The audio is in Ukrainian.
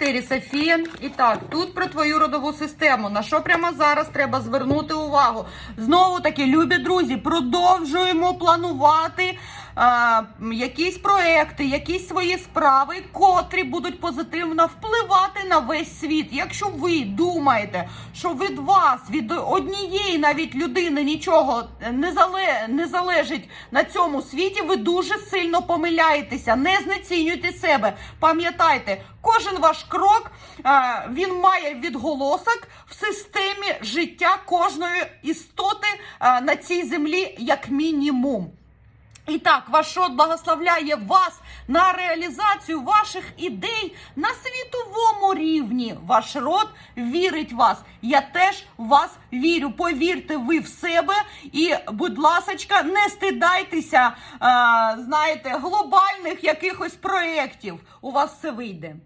4, Софія. І так, тут про твою родову систему. На що прямо зараз треба звернути увагу? Знову таки, любі друзі, продовжуємо планувати а, якісь проекти, якісь свої справи, котрі будуть позитивно впливати на весь світ. Якщо ви думаєте, що від вас, від однієї навіть людини нічого не, зале, не залежить на цьому світі, ви дуже сильно помиляєтеся. Не знецінюйте себе. Пам'ятайте, кожен ваш крок а, він має відголосок в системі життя кожної істоти а, на цій землі, як мінімум. І так, ваш род благословляє вас на реалізацію ваших ідей на світовому рівні. Ваш род вірить вас. Я теж вас вірю. Повірте ви в себе і, будь ласочка, не стидайтеся, а, знаєте, глобальних якихось проєктів. У вас все вийде.